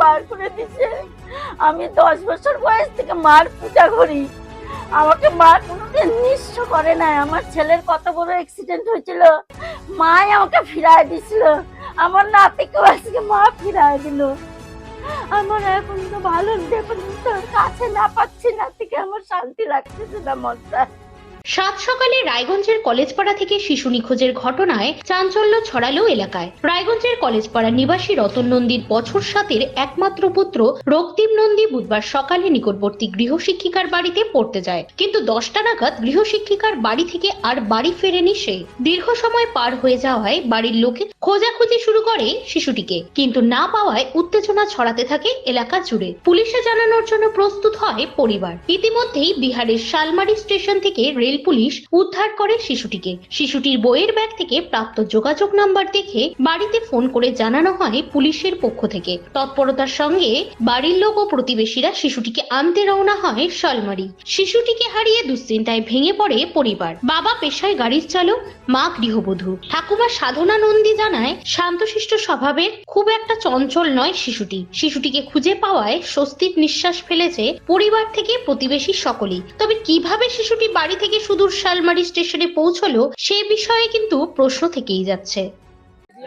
বার করে দিছে। আমি দশ বছর বয়স থেকে মার পূজা করি। আমাকে মা কোনোদিন নিঃস্ব করে নাই। আমার ছেলের কত বড় অ্যাক্সিডেন্ট হয়েছিল। মাই আমাকে ফিরায় দিছিল। আমার নাতিকেও আজকে মা ফিরায় দিল। আমার এখন তো ভালো দেখুন কাছে না পাচ্ছি নাতিকে। আমার শান্তি লাগতেছে না মনটা। সাত সকালে রায়গঞ্জের কলেজপাড়া থেকে শিশু নিখোঁজের ঘটনায় চাঞ্চল্য ছড়ালো এলাকায়। রায়গঞ্জের কলেজপাড়া নিবাসী রতন নন্দীর বছর সাতের একমাত্র পুত্র রক্তিম নন্দী বুধবার সকালে নিকটবর্তী গৃহশিক্ষিকার বাড়িতে পড়তে যায়। কিন্তু দশটা নাগাদ গৃহশিক্ষিকার বাড়ি থেকে আর বাড়ি ফেরেনি সে। দীর্ঘ সময় পার হয়ে যাওয়ায় বাড়ির লোকে খোঁজাখুঁজি শুরু করে শিশুটিকে। কিন্তু না পাওয়ায় উত্তেজনা ছড়াতে থাকে এলাকা জুড়ে। পুলিশে জানানোর জন্য প্রস্তুত হয় পরিবার। ইতিমধ্যেই বিহারের শালমারি স্টেশন থেকে রেল পুলিশ উদ্ধার করে শিশুটিকে। শিশুটির বইয়ের ব্যাগ থেকে প্রাপ্ত যোগাযোগ নাম্বার দেখে বাড়িতে ফোন করে জানানো হয় পুলিশের পক্ষ থেকে। তৎপরতার সঙ্গে বাড়ির লোক ও প্রতিবেশীরা শিশুটিকে আনতে রওনা হয় শালমারি। শিশুটিকে হারিয়ে দুশ্চিন্তায় ভেঙে পড়ে পরিবার। বাবা পেশায় গাড়ির চালক, মা গৃহবধূ। ঠাকুমা সাধনা নন্দী জানায়, শান্তশিষ্ট স্বভাবের খুব একটা চঞ্চল নয় শিশুটি। শিশুটিকে খুঁজে পাওয়ায় স্বস্তির নিঃশ্বাস ফেলেছে পরিবার থেকে প্রতিবেশী সকলেই। তবে কীভাবে শিশুটি বাড়ি থেকে সুদূর শালমারি স্টেশনে পৌঁছলো সে বিষয়ে কিন্তু প্রশ্ন থেকেই যাচ্ছে।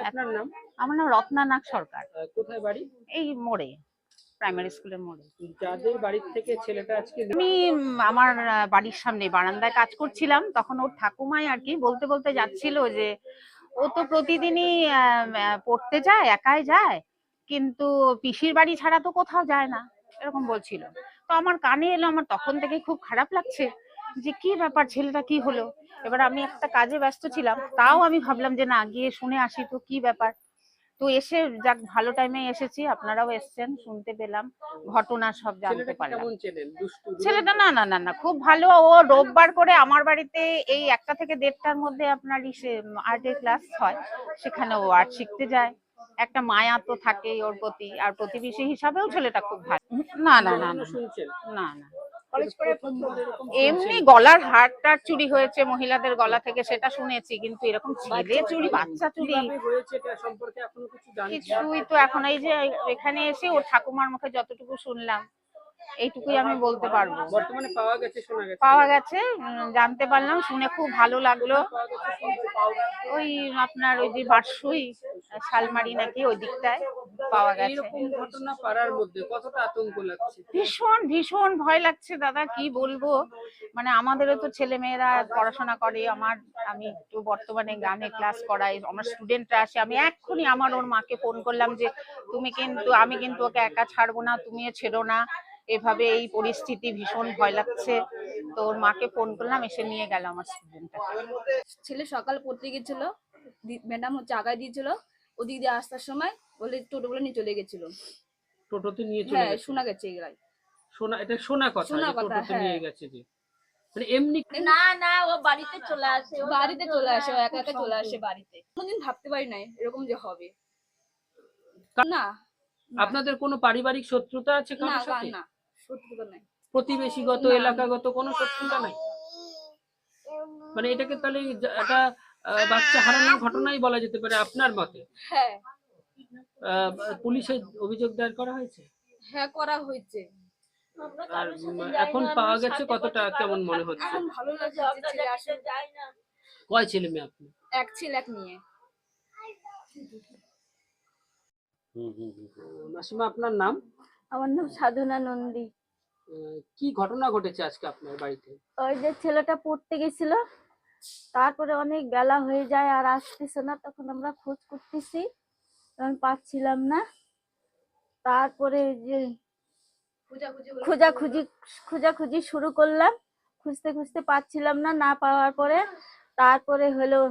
আপনার নাম? আমার নাম রত্না নাগ সরকার। কোথায় বাড়ি? এই মোড়ে প্রাইমারি স্কুলের মোড়ে। যাদের বাড়ির থেকে ছেলেটা আজকে আমি আমার বাড়ির সামনে বারান্দায় কাজ করছিলাম তখন ওর ঠাকুমাই আর কি বলতে বলতে যাচ্ছিল যে ও তো প্রতিদিনই পড়তে যায় একাই যায় কিন্তু পিসির বাড়ি ছাড়া তো কোথাও যায় না এরকম বলছিল। তো আমার কানে এলো আমার তখন থেকে খুব খারাপ লাগছে। যে কি ব্যাপার ছেলেটা কি হলো? এবার আমি একটা কাজে ব্যস্ত ছিলাম তাও আমি ভাবলাম যে না গিয়ে শুনে আসি তো কি ব্যাপার। তো এসে যাক ভালো টাইমে এসেছি আপনারাও এসেছেন শুনতে পেলাম ঘটনা সব জানতে ছেলেটা পারলাম। ছেলেটা না না না না খুব ভালো। ও রোববার করে আমার বাড়িতে এই একটা থেকে দেড়টার মধ্যে আপনার আর্টের ক্লাস হয় সেখানে ও আর্ট শিখতে যায়। একটা মায়া তো থাকেই ওর প্রতি আর প্রতিবেশী হিসাবেও ছেলেটা খুব ভালো। না না না না। শুনছেন? না না। কলেজ করে এমনি গলার হারটার চুরি হয়েছে মহিলাদের গলা থেকে সেটা শুনেছি কিন্তু এরকম ছেলে চুরি বাচ্চা চুরি। কিছুই তো এখন এই যে এখানে এসে ওর ঠাকুমার মুখে যতটুকু শুনলাম এইটুকুই আমি বলতে পারব। বর্তমানে পাওয়া গেছে শোনা গেছে। পাওয়া গেছে উম, জানতে পারলাম শুনে খুব ভালো লাগল। ওই আপনার ওই যে বারসুই শালমারি নাকি ওই দিকটায় পাওয়া গেছে। এইরকম ঘটনা পাড়ার মধ্যে কতটা আতঙ্ক লাগছে? ভীষণ ভীষণ ভয় লাগছে দাদা কি বলব? মানে আমাদেরও তো ছেলে মেয়েরা পড়াশোনা করে আমার আমি একটু বর্তমানে গানে ক্লাস করাই আমার স্টুডেন্টরা আসে আমি এক্ষুনি আমার ওর মাকে ফোন করলাম যে তুমি কিন্তু আমি কিন্তু ওকে একা ছাড়বো না তুমিও ছেড়ো না। এভাবে এই পরিস্থিতি ভীষণ ভয় লাগছে। তো ওর মাকে ফোন করলাম এসে নিয়ে গেল আমার স্টুডেন্টটাকে ছেলে সকাল পড়তে গেছিল ম্যাডাম হচ্ছে আগায় দিয়েছিল ওদিক দিয়ে আসার সময় বলে টোটো বলে নিয়ে চলে গেছিল। টোটোতে নিয়ে চলে হ্যাঁ গেছে শোনা গেছে এগুলাই। শোনা এটা শোনা কথা শোনা যে কথা, টোটোতে হ্যাঁ। নিয়ে গেছে যে। মানে এমনি না না ও বাড়িতে চলে আসে ও বাড়িতে চলে আসে ও একা একা চলে আসে বাড়িতে। কোনোদিন ভাবতে পারি নাই এরকম যে হবে। না না, আপনাদের কোনো পারিবারিক শত্রুতা আছে না কারোর না, সাথে? না সত্যি নাই। প্রতিবেশীগত না। এলাকাগত কোনো শত্রুতা নাই? মানে এটাকে তাহলে যা- একটা বাচ্চা হারানোর ঘটনাই বলা যেতে পারে আপনার মতে। হ্যাঁ। আহ, পুলিশে অভিযোগ দায়ের করা হয়েছে? হ্যাঁ করা হয়েছে। আর এখন পাওয়া গেছে কতটা? কেমন মনে হচ্ছে? ভালো লাগছে যে ছেলে আসলে যায় না। কয় ছেলে মেয়ে আপনি? এক ছেলে এক নিয়ে মাসিমা আপনার নাম? আমার নাম সাধনা নন্দী। আহ, কি ঘটনা ঘটেছে আজকে আপনার বাড়িতে? ওই যে ছেলেটা পড়তে গেছিল তারপরে অনেক বেলা হয়ে যায় আর আসতেছে না তখন আমরা খোঁজ করতেছি। তখন পাচ্ছিলাম না। তারপরে যে। খোঁজাখুঁজি খোঁজাখুঁজি শুরু করলাম। খুঁজতে খুঁজতে পাচ্ছিলাম না না পাওয়ার পরে। তারপরে হলো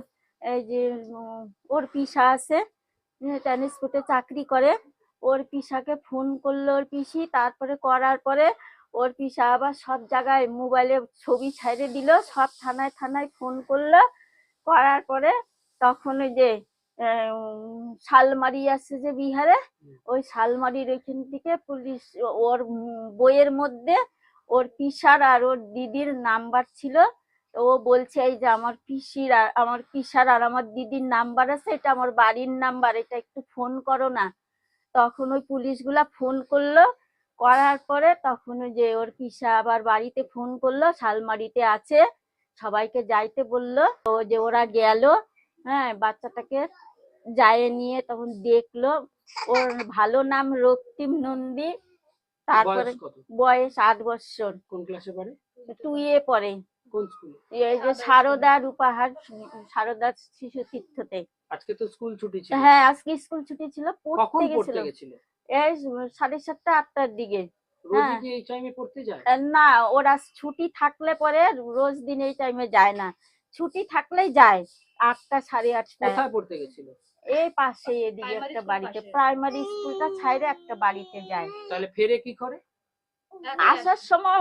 এই যে ওর পিসা আছে ট্রান্সপোর্টে চাকরি করে। ওর পিসাকে ফোন করল ওর পিসি তারপরে করার পরে ওর পিসা আবার সব জায়গায় মোবাইলে ছবি ছাইড়ে দিল, সব থানায় থানায় ফোন করল। করার পরে তখন ওই যে শালমারি আছে যে বিহারে, ওই শালমারির ওইখান থেকে পুলিশ, ওর বইয়ের মধ্যে ওর পিসার আর ওর দিদির নাম্বার ছিল। ও বলছে, এই যে আমার পিসির আর, আমার পিসার আর আমার দিদির নাম্বার আছে, এটা আমার বাড়ির নাম্বার, এটা একটু ফোন করো না। তখন ওই পুলিশগুলা ফোন করল। করার পরে তখন ওই যে ওর পিসা আবার বাড়িতে ফোন করল শালমারিতে আছে সবাইকে যাইতে বলল। তো যে ওরা গেল হ্যাঁ বাচ্চাটাকে যায় নিয়ে তখন দেখল। ওর ভালো নাম রক্তিম নন্দী তারপরে বয়স আট বছর। কোন ক্লাসে পড়ে? টু এ পড়ে। কোন স্কুলে? এই যে সারদার উপহার সারদা শিশু তীর্থতে। আজকে তো স্কুল ছুটি ছিল। হ্যাঁ আজকে স্কুল ছুটি ছিল পড়তে গেছিল? এই সাড়ে সাতটা আটটার দিকে। রোজই হ্যাঁ। কি এই টাইমে পড়তে যায়? আহ, না ওরা ছুটি থাকলে পরে রোজ দিন এই টাইমে যায় না। ছুটি থাকলেই যায় আটটা সাড়ে আটটা পড়তে গেছিল? এই পাশে এদিকে একটা বাড়িতে প্রাইমারি স্কুলটা ছাইরে একটা বাড়িতে যায়। তাহলে ফেরে কি করে? আসার সময়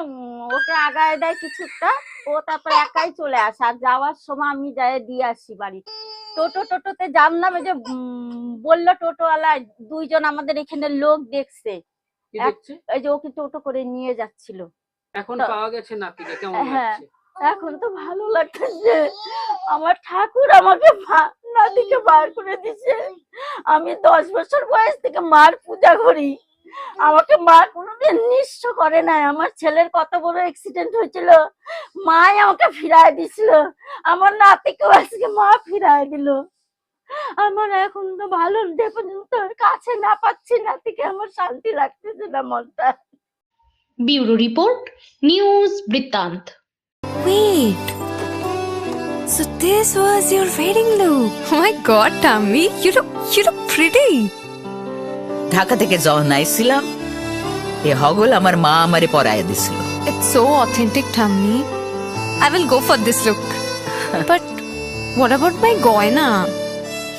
ওকে আগায় দেয় কিছুটা ও তারপরে একাই চলে আসে। আর যাওয়ার সময় আমি যাই দিয়ে আসি বাড়িতে। টোটো টোটোতে জানলাম যে বলল টোটোওয়ালা দুইজন আমাদের এখানে লোক দেখছে। এই যে ওকে টোটো করে নিয়ে যাচ্ছিল। এখন পাওয়া গেছে নাতিকে কেমন হ্যাঁ। লাগছে? এখন তো ভালো লাগতেছে। আমার ঠাকুর আমাকে নাতিকে বার করে দিছে। আমি দশ বছর বয়স থেকে মার পূজা করি। আমাকে মা কোনোদিন নিঃস্ব করে নাই। আমার ছেলের কত বড় অ্যাক্সিডেন্ট হয়েছিল। মাই আমাকে ফিরায় দিছিল। আমার নাতিকেও আজকে মা ফিরায় দিল। আমার এখন তো ভালো যে পর্যন্ত কাছে না পাচ্ছি না থেকে আমার শান্তি লাগতেছে না মনটা। ব্যুরো রিপোর্ট নিউজ বৃত্তান্ত। Wait so this was your wedding look my god Tammy you look you look pretty Dhaka থেকে যখন আইছিলাম এ হগল আমার মা আমারে পরায়া দিছিল। It's so authentic Tammy I will go for this look but what about my গয়না?